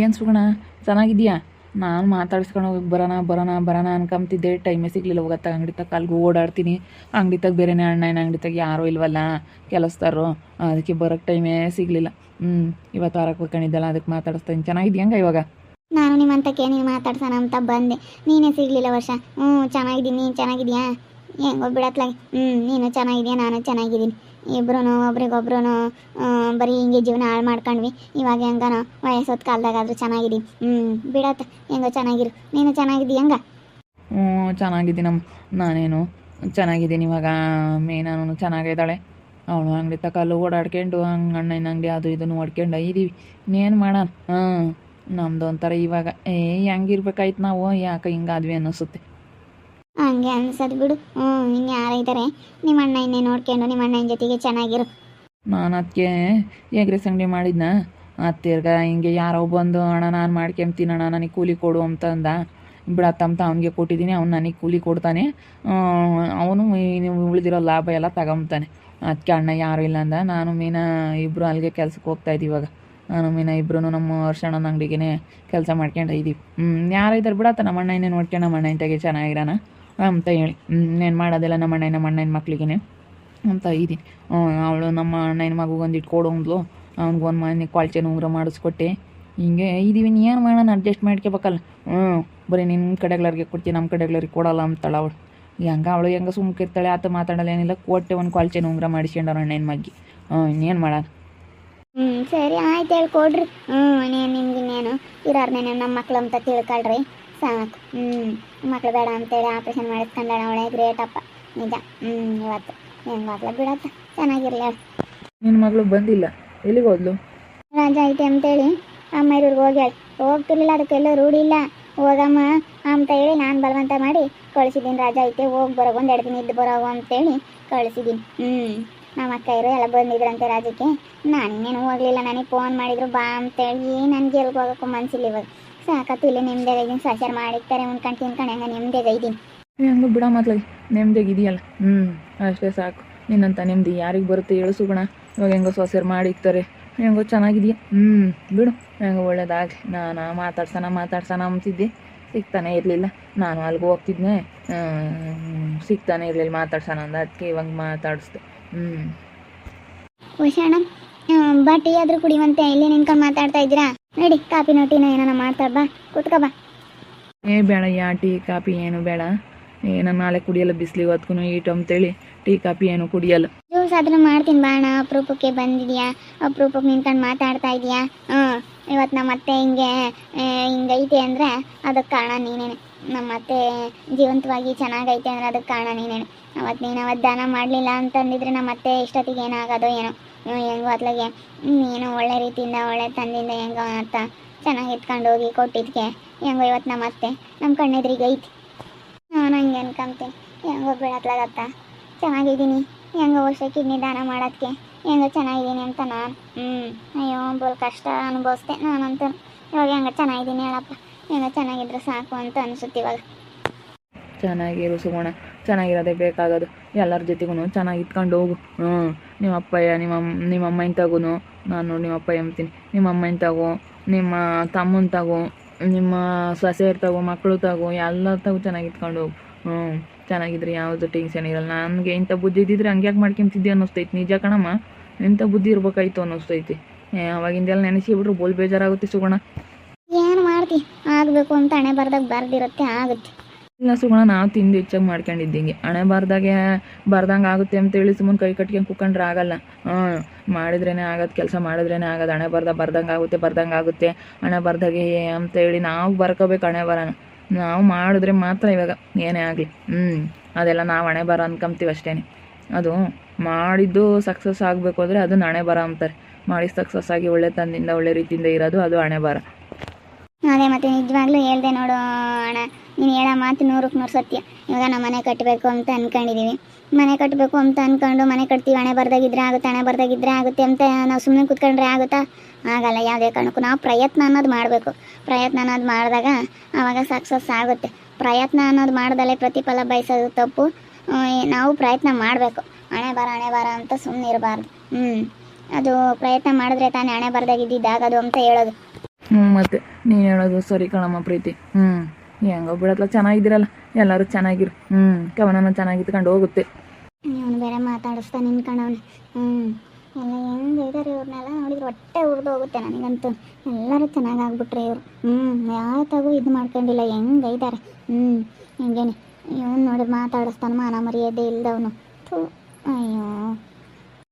ಏನು ಸುಗಣ? ಚೆನ್ನಾಗಿದ್ಯಾ? ನಾನು ಮಾತಾಡಿಸ್ಕೊಂಡು ಹೋಗಿ ಬರೋಣ ಬರೋಣ ಬರೋಣ ಅನ್ಕೊಂತಿದ್ದೆ ಟೈಮೇ ಸಿಗಲಿಲ್ಲ ಹೋಗತ್ತ. ಅಂಗಡಿ ತಕ್ಕ ಅಲ್ಲಿಗೆ ಓಡಾಡ್ತೀನಿ. ಅಂಗಡಿ ತಗ ಬೇರೆನೇ ಅಣ್ಣ ಏನು ಅಂಗಡಿ ತಗ ಯಾರೂ ಇಲ್ವಲ್ಲ? ಕೆಲಸದಾರು ಅದಕ್ಕೆ ಬರೋಕ್ಕೆ ಟೈಮೇ ಸಿಗಲಿಲ್ಲ. ಹ್ಞೂ ಇವತ್ತು ವಾರಕ್ಕೆ ಹೋಗ್ಕೊಂಡಿದ್ದಲ್ಲ, ಅದಕ್ಕೆ ಮಾತಾಡಿಸ್ತೀನಿ. ಚೆನ್ನಾಗಿದ್ಯಂಗ ಇವಾಗ? ನಾನು ನಿಮ್ಮಂತಕ್ಕೆ ನೀನು ಮಾತಾಡ್ಸೋಣ ಅಂತ ಬಂದೆ. ನೀನೇ ಸಿಗಲಿಲ್ಲ ವರ್ಷ. ಹ್ಞೂ ಚೆನ್ನಾಗಿದ್ದೀನಿ. ನೀನು ಚೆನ್ನಾಗಿದ್ಯಾ? ಹೆಂಗೋ ಬಿಡತ್ಲಾಗಿ. ಹ್ಞೂ ನೀನು ಚೆನ್ನಾಗಿದ್ಯಾ? ನಾನು ಚೆನ್ನಾಗಿದ್ದೀನಿ. ಇಬ್ರು ಒಬ್ರಿಗೊಬ್ರು ಬರೀ ಹಿಂಗೆ ಜೀವನ ಹಾಳು ಮಾಡ್ಕೊಂಡ್ವಿ. ಇವಾಗ ಹೆಂಗನ ವಯಸ್ಸೊತ್ತು ಕಾಲದಾಗಾದ್ರೂ ಚೆನ್ನಾಗಿದಿ. ಹ್ಞೂ ಬಿಡತ್ತ ಹೆಂಗ ಚೆನ್ನಾಗಿರು. ನೀನು ಚೆನ್ನಾಗಿದ್ದಿ ಹೆಂಗ? ಹ್ಞೂ ಚೆನ್ನಾಗಿದ್ದೀನಮ್ಮ ನಾನೇನು ಚೆನ್ನಾಗಿದ್ದೀನಿ ಇವಾಗ. ಮೇನಾನು ಚೆನ್ನಾಗಿದ್ದಾಳೆ. ಅವಳು ಅಂಗಡಿ ತಕ ಅಲ್ಲಿ ಓಡಾಡ್ಕೊಂಡು, ಹಂಗೆ ಅಣ್ಣ ಅಂಗಡಿ ಅದು ಇದನ್ನು ಓಡ್ಕೊಂಡು ಇದೀವಿ. ಇನ್ನೇನು ಮಾಡೋಣ? ಹಾಂ ನಮ್ದು ಒಂಥರ ಇವಾಗ. ಏ, ಹೆಂಗಿರ್ಬೇಕಾಯ್ತು ನಾವು? ಯಾಕೆ ಹಿಂಗಾದ್ವಿ ಅನ್ನಿಸುತ್ತೆ. ಹಂಗೆ ಅನ್ಸದ್ ಬಿಡು. ಹ್ಞೂ ಇನ್ನು ಯಾರಿದ್ದಾರೆ ನಿಮ್ಮ ಅಣ್ಣ ಇನ್ನೇ ನೋಡ್ಕೊಂಡು ನಿಮ್ಮ ಅಣ್ಣನ ಜೊತೆಗೆ ಚೆನ್ನಾಗಿರು. ನಾನು ಅದಕ್ಕೆ ಎಗ್ರೆಸ್ ಅಂಗಡಿ ಮಾಡಿದ್ನ? ಅತ್ತಿರ್ಗ ಹಿಂಗೆ ಯಾರೋ ಬಂದು, ಅಣ್ಣ, ನಾನು ಮಾಡ್ಕೊಂತೀನಿ, ಅಣ್ಣ, ನನಗೆ ಕೂಲಿ ಕೊಡು ಅಂತ ಅಂದ. ಬಿಡತ್ತಂತ ಅವ್ನಿಗೆ ಕೊಟ್ಟಿದ್ದೀನಿ, ಅವ್ನು ನನಗೆ ಕೂಲಿ ಕೊಡ್ತಾನೆ. ಅವನು ಉಳಿದಿರೋ ಲಾಭ ಎಲ್ಲ ತಗೊಂತಾನೆ ಅದಕ್ಕೆ ಅಣ್ಣ ಯಾರೂ ಇಲ್ಲ ಅಂದ. ನಾನು ಮೀನಾ ಇಬ್ಬರು ಅಲ್ಲಿಗೆ ಕೆಲ್ಸಕ್ಕೆ ಹೋಗ್ತಾ ಇದ್ದೀವಿ ಇವಾಗ. ನಾನು ಮೀನಾ ಇಬ್ಬರು ನಮ್ಮ ವರ್ಷಣ್ಣನ ಅಂಗಡಿಗೆ ಕೆಲಸ ಮಾಡ್ಕೊಂಡು ಇದ್ದೀವಿ ಹ್ಞೂ ಯಾರು ಇದ್ದಾರೆ ಬಿಡತ್ತ ನಮ್ಮ ಅಣ್ಣ ಇನ್ನೇ ನೋಡ್ಕೊಂಡು ನಮ್ಮ ಅಣ್ಣ ಇಂತಾಗೆ ಚೆನ್ನಾಗಿರೋಣ. ಅಂತ ಹೇಳಿ. ನಾನು ಮಾಡೋದಿಲ್ಲ ನಮ್ಮ ಅಣ್ಣ ನಮ್ಮ ಅಣ್ಣನ ಮಕ್ಳಿಗೆ ಅಂತ ಇದ್ದೀನಿ. ಅವಳು ನಮ್ಮ ಅಣ್ಣನ ಮಗುಗೆ ಒಂದಿಟ್ಟು ಕೊಡು ಅಂದ್ಲು ಅವ್ನಿಗೆ ಒಂದು ಮನೆ ಕ್ವಾಲ್ಚೆನ ಉಂಗುರ ಮಾಡಿಸ್ಕೊಟ್ಟೆ. ಹಿಂಗೆ ಇದೀವಿ ಏನು ಮಾಡೋಣ? ಅಡ್ಜಸ್ಟ್ ಮಾಡ್ಕೋಬೇಕಲ್ಲ ಹ್ಞೂ ಬರೀ ನಿನ್ನ ಕಡೆಗಳವ್ರಿಗೆ ಕೊಡ್ತೀನಿ ನಮ್ಮ ಕಡೆಗಳರಿಗೆ ಕೊಡಲ್ಲ ಅಂತಾಳೆ ಅವಳು. ಹೆಂಗ ಅವಳು ಹೆಂಗೆ ಸುಮ್ಕಿರ್ತಾಳೆ, ಆತ ಮಾತಾಡಲ್ಲ ಏನಿಲ್ಲ. ಕೊಟ್ಟೆ ಒಂದು ಕ್ವಾಲ್ಚೆನ ಉಂಗ್ರ ಮಾಡಿಸ್ಕೊಂಡವ್ರ ಅಣ್ಣನ ಮಗ್ಗಿ. ಹ್ಞೂ ಇನ್ನೇನು ಮಾಡೋಣ? ಹ್ಞೂ ಸರಿ, ಆಯ್ತು ಹೇಳ್ಕೊಡ್ರಿ ಹ್ಞೂ ನೀನು, ನಿಮ್ಗೆ ಇನ್ನೇನು ಇರೋರ್ನೇನು ನಮ್ಮ ಮಕ್ಳು ಅಂತ ತಿಳ್ಕೊಳ್ರಿ. ಸಾಕು. ಹ್ಞೂ ಮಕ್ಳು ಬೇಡ ಅಂತೇಳಿ ಆಪ್ರೇಷನ್ ಮಾಡಿಸ್ಕೊಂಡಾಳ ಅವಳೆ ಅಪ್ಪ. ನಿಜ. ಹ್ಞೂ ಇವತ್ತು. ಹೆಂಗಾಗ್ಲ ಬಿಡತ್ತ? ಚೆನ್ನಾಗಿರ್ಲಿ ನಿನ್ನ ಮಗಳು ಬಂದಿಲ್ಲ. ಎಲ್ಲಿಗೆ ಹೋದ್ಲು? ರಾಜ ಐತೆ ಅಂತೇಳಿ ಅಮ್ಮ ಇವ್ರಿಗೆ ಹೋಗ್ಯಾಳ. ಹೋಗ್ತಿರ್ಲಿಲ್ಲ ಅದಕ್ಕೆಲ್ಲ ರೂಢಿ ಇಲ್ಲ ಹೋಗಮ್ಮ ಅಂತ ಹೇಳಿ ನಾನು ಬಲವಂತ ಮಾಡಿ ಕಳಿಸಿದ್ದೀನಿ ರಾಜ ಐತೆ ಹೋಗಿ ಬರೋ ಒಂದು ಎರಡು ದಿನ ಇದ್ದು ಬರೋ ಅಂತೇಳಿ ಕಳಿಸಿದ್ದೀನಿ ಹ್ಞೂ ನಮ್ಮ ಅಕ್ಕ ಇರೋ ಎಲ್ಲ ಬಂದಿದ್ರಂತೆ ರಾಜಕ್ಕೆ ನಾನಿನ್ನೇನು ಹೋಗ್ಲಿಲ್ಲ ನನಗೆ ಫೋನ್ ಮಾಡಿದ್ರು ಬಾ ಅಂತೇಳಿ ನನಗೆ ಎಲ್ಗೆ ಹೋಗೋಕ್ಕೂ ಮನಸ್ಸಿಲ್ಲ ಇವಾಗ. ಸಾಕತ್ತು ಇಲ್ಲಿ ನಿಮ್ದೇ ಇದ್ದೀನಿ ಸಸ್ಯಾರ ಮಾಡಿರ್ತಾರೆ ಉಣ್ಕೊಂಡು ತಿನ್ಕೊಂಡು ಹೆಂಗೆ ನೆಮ್ಮದಿಯಾಗ ಇದ್ದೀನಿ ಹೆಂಗೋ ಬಿಡ ಮೊದ್ಲಾಗಿ ನೆಮ್ಮದಿಯಾಗ ಇದೆಯಲ್ಲ. ಹ್ಞೂ ಅಷ್ಟೇ ಸಾಕು. ನಿನ್ನಂತ ನೆಮ್ಮದಿ ಯಾರಿಗೆ ಬರುತ್ತೆ ಹೇಳು ಸುಗುಣ. ಇವಾಗ ಹೆಂಗೋ ಸೊಸೆರು ಮಾಡಿಕ್ತಾರೆ ಹೆಂಗೋ ಚೆನ್ನಾಗಿದೆಯಾ? ಹ್ಞೂ ಬಿಡು. ಹೆಂಗೋ ಒಳ್ಳೇದಾಗಲಿ. ನಾನು ಮಾತಾಡ್ಸೋಣ ಮಾತಾಡ್ಸೋಣ ಅಂತಿದ್ದೆ. ಸಿಗ್ತಾನೆ ಇರಲಿಲ್ಲ. ನಾನು ಅಲ್ಲಿಗೆ ಹೋಗ್ತಿದ್ನೆ. ಸಿಗ್ತಾನೆ ಇರಲಿಲ್ಲ ಮಾತಾಡ್ಸೋಣ ಅಂದ. ಅದಕ್ಕೆ ಇವಾಗ ಮಾತಾಡಿಸ್ದೆ. ಹ್ಞೂ ಬಟ್ ಆದ್ರೂ ಕುಡಿವಂತೆ ಇಲ್ಲಿ ನಿನ್ಕೊಂಡು ಮಾತಾಡ್ತಾ ಇದ್ದೀರಾ? ನಡಿ ಕಾಫಿ ನೋಟಿನ ಏನನ ಮಾಡ್ತಾರ ಬಾ ಕೂತ್ಕೋ ಬಾ. ಏ ಬೇಡ ಯಾ ಟೀ ಕಾಪಿ ಏನು ಬೇಡ. ಏನ ನಾಳೆ ಕುಡಿಯಲ್ಲ ಬಿಸಿಲಿಗೆ ಹೊತ್ಕುನು ಈಟು ಅಂತೇಳಿ ಟೀ ಕಾಪಿ ಏನು ಕುಡಿಯಲ್ಲ. ಜ್ಯೂಸ್ ಆದ್ರೂ ಮಾಡ್ತೀನಿ ಬಾಣ ಅಪರೂಪಕ್ಕೆ ಬಂದಿದ್ಯಾ ಅಪರೂಪಕ್ಕೆ ನಿಂತ್ಕೊಂಡು ಮಾತಾಡ್ತಾ ಇದೀಯಾ? ಹ್ಞೂ ಇವತ್ತು ನಮ್ಮ ಅತ್ತೆ ಹಿಂಗೆ ಹಿಂಗೈತೆ ಅಂದರೆ ಅದಕ್ಕೆ ಕಾರಣ ನೀನೇನೆ. ನಮ್ಮ ಅತ್ತೆ ಜೀವಂತವಾಗಿ ಚೆನ್ನಾಗೈತೆ ಅಂದ್ರೆ ಅದಕ್ಕೆ ಕಾರಣ ನೀನೇನು? ಅವತ್ತು ನೀನು ಅವತ್ತು ದಾನ ಮಾಡಲಿಲ್ಲ ಅಂತಂದಿದ್ರೆ ನಮ್ಮ ಅತ್ತೆ ಇಷ್ಟೊತ್ತಿಗೆ ಏನಾಗೋದು ಏನೋ? ಹೆಂಗೋ ಅತ್ಲಾಗೆ ನೀನು ಒಳ್ಳೆ ರೀತಿಯಿಂದ, ಒಳ್ಳೆ ತಂದಿಂದ ಹೆಂಗೋ ಅಂತ ಚೆನ್ನಾಗಿ ಎತ್ಕೊಂಡು ಹೋಗಿ ಕೊಟ್ಟಿದ್ಕೆ. ಹೆಂಗೋ ಇವತ್ತು ನಮ್ಮ ಅತ್ತೆ ನಮ್ಮ ಕಣ್ಣೆದ್ರಿಗೆ ಐತಿ. ನಾನು ಹಂಗೆ ಅನ್ಕೊಂತೆ. ಹೆಂಗೋ ಬೀಳತ್ಲಾಗತ್ತ ಚೆನ್ನಾಗಿದ್ದೀನಿ. ಹೆಂಗೋ ವರ್ಷ ಕಿಡ್ನಿ ದಾನ ಮಾಡೋದಕ್ಕೆ ಹೆಂಗೋ ಚೆನ್ನಾಗಿದ್ದೀನಿ ಅಂತ ನಾನು ಹ್ಞೂ ಅಯ್ಯೋ ಬೋಲ್ ಕಷ್ಟ ಅನುಭವಿಸ್ದೆ ನಾನಂತೂ. ಇವಾಗ ಹೆಂಗ ಚೆನ್ನಾಗಿದ್ದೀನಿ ಹೇಳಪ್ಪ. ಹೆಂಗೋ ಚೆನ್ನಾಗಿದ್ರೆ ಸಾಕು ಅಂತ ಅನಿಸುತ್ತೆ ಇವಾಗ. ಚೆನ್ನಾಗಿರು ಸುಗೋಣ ಚೆನ್ನಾಗಿರೋದೇ ಬೇಕಾಗೋದು. ಎಲ್ಲರ ಜೊತೆಗೂ ಚೆನ್ನಾಗಿ ಇಟ್ಕೊಂಡು ಹೋಗು. ಹ್ಞೂ, ನಿಮ್ಮ ಅಪ್ಪಯ್ಯ, ನಿಮ್ಮ ನಿಮ್ಮ ಅಮ್ಮನ ನಾನು ನಿಮ್ಮ ಅಪ್ಪಯ್ಯ ಅಂತೀನಿ ನಿಮ್ಮ ಅಮ್ಮನ ನಿಮ್ಮ ತಮ್ಮನ ತಗೋ, ನಿಮ್ಮ ಸೊಸೆಯರ್ ತಗೋ ಮಕ್ಕಳು ತಗೋ, ಎಲ್ಲರ ತಗೋ ಚೆನ್ನಾಗಿ ಇಟ್ಕೊಂಡು ಹೋಗು. ಹ್ಞೂ, ಚೆನ್ನಾಗಿದ್ರೆ ಯಾವುದು ಟೆನ್ಷನ್ ಇರಲ್ಲ. ನನಗೆ ಇಂಥ ಬುದ್ಧಿ ಇದ್ದಿದ್ರೆ ಹಂಗೆ ಯಾಕೆ ಮಾಡ್ಕೊಂತಿದ್ದೆ ಅನ್ನಿಸ್ತೈತಿ. ನಿಜ ಕಣಮ್ಮ, ಇಂಥ ಬುದ್ಧಿ ಇರ್ಬೇಕಾಯ್ತು ಅನ್ನಿಸ್ತೈತಿ. ಅವಾಗಿಂದೆಲ್ಲ ನೆನೆಸಿಬಿಟ್ರು ಬೋಲ್ ಬೇಜಾರಾಗುತ್ತೆ ಸುಗೋಣ ಏನು ಆಗ್ಬೇಕು ಅಂತ ಹಣೆ ಬರ್ದಾಗ ಬರ್ದಿರುತ್ತೆ, ಆಗುತ್ತೆ. ಇಲ್ಲ ಸುಗುಣ ನಾವು ತಿಂದು ಹೆಚ್ಚಾಗಿ ಮಾಡ್ಕೊಂಡಿದ್ದೀನಿ. ಹಣೆ ಬಾರ್ದಾಗೆ ಬರ್ದಂಗೆ ಆಗುತ್ತೆ ಅಂತೇಳಿ ಸುಮ್ಮನೆ ಕೈ ಕಟ್ಕೊಂಡು ಕುಕ್ಕಂಡ್ರೆ ಆಗಲ್ಲ. ಹ್ಞೂ ಮಾಡಿದ್ರೇನೆ ಆಗೋದು, ಕೆಲಸ ಮಾಡಿದ್ರೇನೆ ಆಗೋದು. ಹಣೆ ಬರ್ದ ಬರ್ದಂಗೆ ಆಗುತ್ತೆ ಬರ್ದಂಗೆ ಆಗುತ್ತೆ. ಹಣೆ ಬರ್ದಾಗೆ ಅಂತೇಳಿ ನಾವು ಬರ್ಕೋಬೇಕು ಹಣೆ ಬರೋಣ ನಾವು ಮಾಡಿದ್ರೆ ಮಾತ್ರ ಇವಾಗ ಏನೇ ಆಗಲಿ. ಹ್ಞೂ ಅದೆಲ್ಲ ನಾವು ಹಣೆ ಬರ ಅನ್ಕೊಂತೀವಿ ಅಷ್ಟೇ ಅದು ಮಾಡಿದ್ದು ಸಕ್ಸಸ್ ಆಗಬೇಕು ಅಂದರೆ ಅದು ಹಣೆ ಬರ ಅಂತಾರೆ. ಮಾಡಿ ಸಕ್ಸಸ್ ಆಗಿ ಒಳ್ಳೆ ತಂದಿಂದ ಒಳ್ಳೆ ರೀತಿಯಿಂದ ಇರೋದು ಅದು ಹಣೆ ಬರ. ಅದೇ ಮತ್ತೆ ನಿಜವಾಗ್ಲೂ ಹೇಳ್ದೆ ನೋಡು ಅಣ್ಣ, ನೀನು ಹೇಳೋ ಮಾತು ನೂರಕ್ಕೆ ನೂರು ಸತ್ಯ. ಇವಾಗ ನಾವು ಮನೆ ಕಟ್ಟಬೇಕು ಅಂತ ಅಂದ್ಕೊಂಡಿದ್ದೀವಿ ಮನೆ ಕಟ್ಟಬೇಕು ಅಂತ ಅಂದ್ಕೊಂಡು ಮನೆ ಕಟ್ತೀವಿ, ಹಣೆ ಬರ್ದಾಗಿದ್ರೆ ಆಗುತ್ತೆ, ಹಣೆ ಬರ್ದಾಗಿದ್ರೆ ಆಗುತ್ತೆ ಅಂತ ನಾವು ಸುಮ್ಮನೆ ಕೂತ್ಕೊಂಡ್ರೆ ಆಗುತ್ತಾ? ಆಗಲ್ಲ, ಯಾವುದೇ ಕಾರಣಕ್ಕೂ. ನಾವು ಪ್ರಯತ್ನ ಅನ್ನೋದು ಮಾಡಬೇಕು. ಪ್ರಯತ್ನ ಅನ್ನೋದು ಮಾಡಿದಾಗ ಆವಾಗ ಸಕ್ಸಸ್ ಆಗುತ್ತೆ. ಪ್ರಯತ್ನ ಅನ್ನೋದು ಮಾಡ್ದಲೇ ಪ್ರತಿಫಲ ಬಯಸೋದು ತಪ್ಪು. ನಾವು ಪ್ರಯತ್ನ ಮಾಡಬೇಕು. ಹಣೆ ಬರ ಹಣೆ ಬರ ಅಂತ ಸುಮ್ಮನೆ ಇರಬಾರ್ದು. ಹ್ಞೂ ಅದು ಪ್ರಯತ್ನ ಮಾಡಿದ್ರೆ ತಾನೇ ಹಣೆ ಬರ್ದಾಗಿದ್ದಿದ್ದಾಗದು ಅಂತ ಹೇಳೋದು. ಹ್ಞೂ ಮತ್ತೆ ನೀನು ಹೇಳೋದು ಸರಿ ಕಣಮ್ಮ ಪ್ರೀತಿ. ಹ್ಞೂ ಹೆಂಗೋ ಬಿಡತ್ಲ, ಚೆನ್ನಾಗಿದ್ದೀರಲ್ಲ, ಎಲ್ಲರೂ ಚೆನ್ನಾಗಿರು. ಹ್ಞೂ ಕವನನ ಚೆನ್ನಾಗಿತ್ಕೊಂಡು ಹೋಗುತ್ತೆ. ಇವನು ಬೇರೆ ಮಾತಾಡಿಸ್ತಾ ನಿನ್ಕೊಂಡವನು ಹ್ಞೂ ಎಲ್ಲ ಹೆಂಗೆ ಇದ್ದಾರೆ ಇವ್ರನ್ನೆಲ್ಲ ನೋಡಿದ್ರೆ ಹೊಟ್ಟೆ ಉರಿದು ಹೋಗುತ್ತೆ ನನಗಂತೂ. ಎಲ್ಲರೂ ಚೆನ್ನಾಗಿ ಆಗ್ಬಿಟ್ರೆ ಇವರು. ಹ್ಞೂ ಯಾವತ್ತಾಗೂ ಇದು ಮಾಡ್ಕೊಂಡಿಲ್ಲ, ಹೆಂಗೆ ಇದ್ದಾರೆ ಹ್ಞೂ ಹಿಂಗೇನೆ. ಇವನು ನೋಡಿ ಮಾತಾಡಿಸ್ತಾನೆ, ಮಾನ ಮರ್ಯಾದೆ ಇಲ್ದವನು. ಥೂ, ಅಯ್ಯೋ.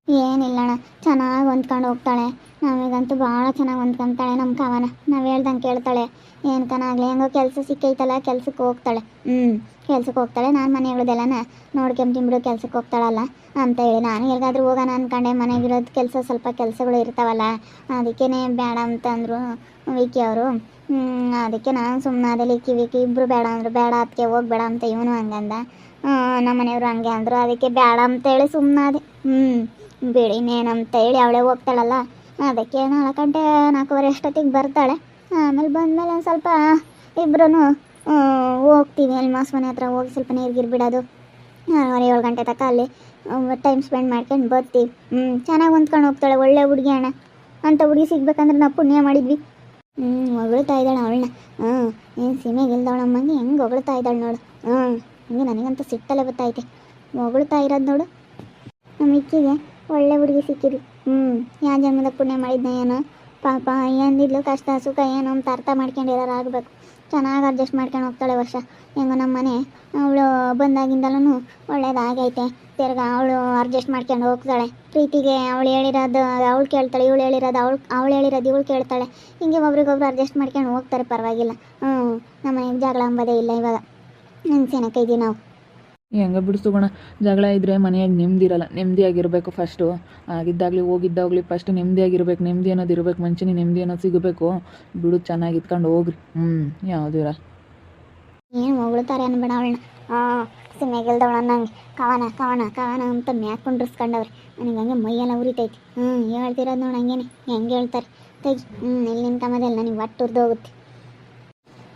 ಏನಿಲ್ಲಣ್ಣ, ಚೆನ್ನಾಗಿ ಹೊಂದ್ಕೊಂಡು ಹೋಗ್ತಾಳೆ. ನಮಗಂತೂ ಭಾಳ ಚೆನ್ನಾಗಿ ಹೊಂದ್ಕೊಂತಾಳೆ ನಮ್ಮ ಕವನ. ನಾವು ಹೇಳ್ದಂಗೆ ಕೇಳ್ತಾಳೆ, ಏನು ಆಗಲಿ ಹೆಂಗೋ ಕೆಲಸ ಸಿಕ್ಕೈತಲ್ಲ ಕೆಲ್ಸಕ್ಕೆ ಹೋಗ್ತಾಳೆ. ಹ್ಞೂ ಕೆಲ್ಸಕ್ಕೆ ಹೋಗ್ತಾಳೆ, ನಾನು ಮನೆಗಳದೆಲ್ಲನ ನೋಡ್ಕೊಂಬಿಡು ಕೆಲ್ಸಕ್ಕೆ ಹೋಗ್ತಾಳಲ್ಲ. ಅಂತ ಹೇಳಿ ನಾನು ಎಲ್ಲಿಗಾದ್ರೂ ಹೋಗೋಣ ಅನ್ಕೊಂಡೆ, ಮನೆಗಿರೋದು ಕೆಲಸ ಸ್ವಲ್ಪ ಕೆಲಸಗಳು ಇರ್ತಾವಲ್ಲ ಅದಕ್ಕೇ ಬೇಡ ಅಂತಂದರು ವಿಕಿ ಅವರು. ಅದಕ್ಕೆ ನಾನು ಸುಮ್ಮನೆ ಅದೇ ವಿಕಿ ವಿಕಿ ಇಬ್ಬರು ಬೇಡ ಅಂದರು, ಬೇಡ ಅದಕ್ಕೆ ಹೋಗ್ಬೇಡ ಅಂತ ಇವನು ಹಂಗಂದ. ನಮ್ಮ ಮನೆಯವರು ಹಂಗೆ ಅಂದರು, ಅದಕ್ಕೆ ಬೇಡ ಅಂತೇಳಿ ಸುಮ್ಮನೆ ಅದೇ ಹ್ಞೂ ಬಿಡಿ ನಮ್ಮ ಹೇಳಿ ಅವಳೆ ಹೋಗ್ತಾಳಲ್ಲ ಅದಕ್ಕೆ ನಾಲ್ಕು ಗಂಟೆ ನಾಲ್ಕೂವರೆ ಅಷ್ಟೊತ್ತಿಗೆ ಬರ್ತಾಳೆ. ಆಮೇಲೆ ಬಂದಮೇಲೆ ಒಂದು ಸ್ವಲ್ಪ ಇಬ್ಬರೂ ಹೋಗ್ತೀವಿ. ಅಲ್ಲಿ ಮಾಸ್ ಮನೆ ಹತ್ರ ಹೋಗಿ ಸ್ವಲ್ಪ ನೀರು ಬಿಡೋದು. ಆರೂವರೆ ಏಳು ಗಂಟೆ ತನಕ ಅಲ್ಲಿ ಟೈಮ್ ಸ್ಪೆಂಡ್ ಮಾಡ್ಕೊಂಡು ಬರ್ತೀವಿ. ಹ್ಞೂ ಚೆನ್ನಾಗಿ ಹೊಂದ್ಕೊಂಡು ಹೋಗ್ತಾಳೆ, ಒಳ್ಳೆ ಹುಡುಗಿ ಅಣ್ಣ. ಅಂತ ಹುಡುಗಿ ಸಿಗ್ಬೇಕಂದ್ರೆ ನಾವು ಪುಣ್ಯ ಮಾಡಿದ್ವಿ. ಹ್ಞೂ ಹೊಗಳ್ತಾ ಇದ್ದಾಳೆ ಅವಳನ್ನ. ಹ್ಞೂ ಏನು ಸೀಮೆಗೆ ಇಲ್ದವಳಮ್ಮಂಗೆ ಹೆಂಗೆ ಹೊಗಳ್ತಾ ಇದ್ದಾಳೆ ನೋಡು. ಹ್ಞೂ ಹಂಗೆ ನನಗಂತೂ ಸಿಟ್ಟಲ್ಲೇ ಬತ್ತೈತೆ ಹೊಗಳ್ತಾ ಇರೋದು ನೋಡು. ನಮ್ಮ ಇಕ್ಕಿಗೆ ಒಳ್ಳೆ ಹುಡುಗಿ ಸಿಕ್ಕಿರಿ. ಹ್ಞೂ ಯಾವ ಜನ್ಮದ ಪುಣ್ಯ ಮಾಡಿದ್ನ ಏನೋ? ಪಾಪ ಏನಿದ್ಲು ಕಷ್ಟ ಸುಖ ಏನೋ ಅಂತ ಅರ್ಥ ಮಾಡ್ಕೊಂಡಿರೋರು ಆಗಬೇಕು. ಚೆನ್ನಾಗಿ ಅಡ್ಜಸ್ಟ್ ಮಾಡ್ಕೊಂಡು ಹೋಗ್ತಾಳೆ ವರ್ಷ. ಹೆಂಗೋ ನಮ್ಮ ಮನೆ ಅವಳು ಬಂದಾಗಿಂದಲೂ ಒಳ್ಳೇದಾಗೈತೆ. ತಿರ್ಗ ಅವಳು ಅಡ್ಜಸ್ಟ್ ಮಾಡ್ಕೊಂಡು ಹೋಗ್ತಾಳೆ. ಪ್ರೀತಿಗೆ ಅವಳು ಹೇಳಿರೋದು ಅವಳು ಕೇಳ್ತಾಳೆ ಇವಳು ಹೇಳಿರೋದು ಅವಳು ಅವಳು ಹೇಳಿರೋದು ಇವಳು ಕೇಳ್ತಾಳೆ. ಹಿಂಗೆ ಒಬ್ರಿಗೊಬ್ರು ಅಡ್ಜಸ್ಟ್ ಮಾಡ್ಕೊಂಡು ಹೋಗ್ತಾರೆ ಪರವಾಗಿಲ್ಲ. ಹ್ಞೂ ನಮ್ಮ ಮನೆಗೆ ಜಗಳ ಅಂಬೋದೇ ಇಲ್ಲ ಇವಾಗ. ಇದೀವಿ ನಾವು. ಹೆಂಗ ಬಿಡಿಸ್ಕೋಣ ಜಗಳ ಇದ್ರೆ ಮನೆಯಾಗ ನೆಮ್ಮದಿ ಇರಲ್ಲ ನೆಮ್ಮದಿಯಾಗಿರಬೇಕು ಫಸ್ಟು ಆಗಿದ್ದಾಗಲಿ ಹೋಗಿದ್ದಾಗಲಿ ಫಸ್ಟ್ ನೆಮ್ಮದಿಯಾಗಿರ್ಬೇಕು ನೆಮ್ಮದಿ ಅನ್ನೋದು ಇರಬೇಕು. ಮನುಷ್ಯನಿಗೆ ನೆಮ್ಮದಿ ಅನ್ನೋದು ಸಿಗಬೇಕು. ಬಿಡು, ಚೆನ್ನಾಗಿ ಇಟ್ಕೊಂಡು ಹೋಗ್ರಿ. ಹ್ಞೂ ಯಾವುದು ಇರಲ್ಲ ಏನು ಹೊಗಳ್ತಾರೆ ಅನ್ಬೇಡ ಅವಳನ್ನ. ಹಾಂ ಸಿಮೆಗಿಲ್ದವಳ ನಂಗೆ ಕವನ ಕವನ ಕವನ ಅಂತ ಮ್ಯಾಕ್ ಕುಂಡ್ರಿಸ್ಕೊಂಡವ್ರೆ. ನನಗೆ ಹಂಗೆ ಮೈಯೆಲ್ಲ ಉರಿತೈತಿ. ಹ್ಞೂ ಹೇಳ್ತಿರೋದು ನೋಡಿ ಹಂಗೇನೆ. ಹೆಂಗೆ ಹೇಳ್ತಾರೆ. ತೆಗಿ. ಹ್ಞೂ ಎಲ್ಲಿ ನಿನ್ಕೊಂಬದಿಲ್ಲ ನನಗೆ ಒಟ್ಟು ಹೋಗುತ್ತೆ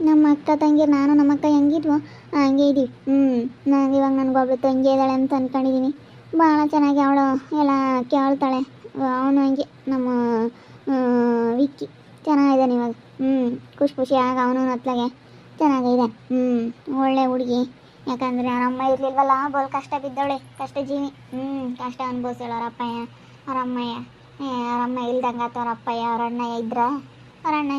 ನಮ್ಮ ಅಕ್ಕ ತಂಗಿ, ನಾನು ನಮ್ಮ ಅಕ್ಕ ಹೆಂಗಿದ್ವೋ ಹಂಗೆ ಇದೀವಿ ಹ್ಞೂ ನನಗೆ ಇವಾಗ ನನಗೊಬ್ಳು ತಂಗಿ ಇದ್ದಾಳೆ ಅಂತ ಅಂದ್ಕೊಂಡಿದ್ದೀನಿ ಭಾಳ ಚೆನ್ನಾಗಿ ಅವಳು ಎಲ್ಲ ಕೇಳ್ತಾಳೆ. ಅವನು ಹಂಗೆ ನಮ್ಮ ವಿಕ್ಕಿ. ಚೆನ್ನಾಗಿದ್ದಾನೆ ಇವಾಗ. ಹ್ಞೂ ಖುಷಿ ಖುಷಿಯಾಗಿ ಅವನು ಅತ್ಲಾಗೆ ಚೆನ್ನಾಗಿದೆ ಹ್ಞೂ ಒಳ್ಳೆ ಹುಡುಗಿ. ಯಾಕಂದರೆ ಅವ್ರ ಅಮ್ಮ ಇರಲಿಲ್ವಲ್ಲ ಬೋಲ್ ಕಷ್ಟ ಬಿದ್ದವಳೆ. ಕಷ್ಟ ಜೀವಿ. ಹ್ಞೂ ಕಷ್ಟ ಅನ್ಭವಿಸ್ಯಾಳ ಅವ್ರ ಅಪ್ಪಯ್ಯ. ಅವ್ರ ಅಮ್ಮಯ್ಯ. ಅವ್ರ ಅಮ್ಮ ಇಲ್ದಂಗೆ ಆತ ಅವ್ರ ಅಪ್ಪಯ್ಯ ಅವ್ರ ಅಣ್ಣ ಇದ್ರ. ಅವ್ರ ಅಣ್ಣ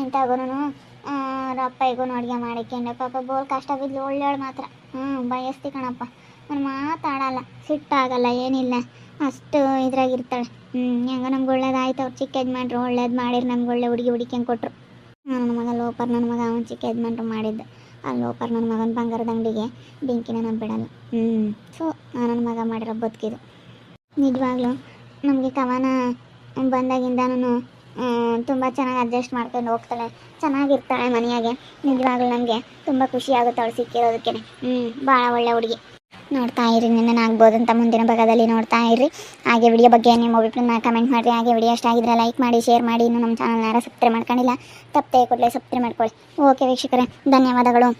ಅವ್ರ ಅಪ್ಪಯ್ಯಗೂ ಅಡುಗೆ ಮಾಡಿಕೊಂಡೆ ಪಾಪ ಬೋಲ್ ಕಷ್ಟ ಬಿದ್ದು ಒಳ್ಳೆಯವಳು ಮಾತ್ರ. ಹ್ಞೂ ಬಯಸ್ತಿ ಕಣಪ್ಪ. ಅವ್ನು ಮಾತಾಡಲ್ಲ, ಸಿಟ್ಟಾಗಲ್ಲ, ಏನಿಲ್ಲ. ಅಷ್ಟು ಇದ್ರಾಗಿರ್ತಾಳೆ. ಹ್ಞೂ ಹೆಂಗೋ ನಮ್ಗೆ ಒಳ್ಳೇದಾಯ್ತು. ಅವ್ರು ಚಿಕ್ಕ ಯಜಮಾನ್ರು ಒಳ್ಳೇದು ಮಾಡಿರು ನಮ್ಗೆ ಒಳ್ಳೆ ಹುಡುಗಿ ಹುಡುಕ್ಯಂಗೆ ಕೊಟ್ಟರು ನನ್ನ ಮಗ ಲೋಪರ್ ನನ್ನ ಮಗ ಅವನು ಚಿಕ್ಕ ಯಜಮಾನ್ರು ಮಾಡಿದ್ದೆ. ಆ ಲೋಪರ್ ನನ್ನ ಮಗನ ಬಂಗಾರದ ಅಂಗಡಿಗೆ, ಬೆಂಕಿನ ನಾನು ಬಿಡಲ್ಲ. ಹ್ಞೂ ಸೊ ನನ್ನ ಮಗ ಮಾಡಿರೋ ಬದುಕಿದು. ನಿಜವಾಗ್ಲೂ ನಮಗೆ ಕವನ ಬಂದಾಗಿಂದನೂ ತುಂಬ ಚೆನ್ನಾಗಿ ಅಡ್ಜಸ್ಟ್ ಮಾಡ್ಕೊಂಡು ಹೋಗ್ತಾಳೆ. ಚೆನ್ನಾಗಿರ್ತಾಳೆ ಮನೆಯಾಗೆ. ನಿಜವಾಗ್ಲೂ ನನಗೆ ತುಂಬ ಖುಷಿ ಆಗುತ್ತೆ ಅವಳು ಸಿಕ್ಕಿರೋದಕ್ಕೆ. ಹ್ಞೂ ಭಾಳ ಒಳ್ಳೆ ಹುಡುಗಿ. ನೋಡ್ತಾ ಇರಿ ನಿನ್ನ ಆಗ್ಬೋದು ಅಂತ ಮುಂದಿನ ಭಾಗದಲ್ಲಿ ನೋಡ್ತಾ ಇರಿ. ಹಾಗೆ ವಿಡಿಯೋ ಬಗ್ಗೆ ನಿಮ್ಮ ಅಭಿಪ್ರಾಯ ಕಮೆಂಟ್ ಮಾಡಿರಿ. ಹಾಗೆ ವಿಡಿಯೋ ಇಷ್ಟ ಆಗಿದ್ರೆ ಲೈಕ್ ಮಾಡಿ ಶೇರ್ ಮಾಡಿ. ಇನ್ನು ನಮ್ಮ ಚಾನಲ್ನ ಯಾರು ಸಬ್ಸ್ಕ್ರೈಬ್ ಮಾಡ್ಕೊಂಡಿಲ್ಲ, ತಪ್ಪದೆ ಕೊಡಲೇ ಸಬ್ಸ್ಕ್ರೈಬ್ ಮಾಡ್ಕೊಳ್ಳಿ. ಓಕೆ ವೀಕ್ಷಕರೇ, ಧನ್ಯವಾದಗಳು.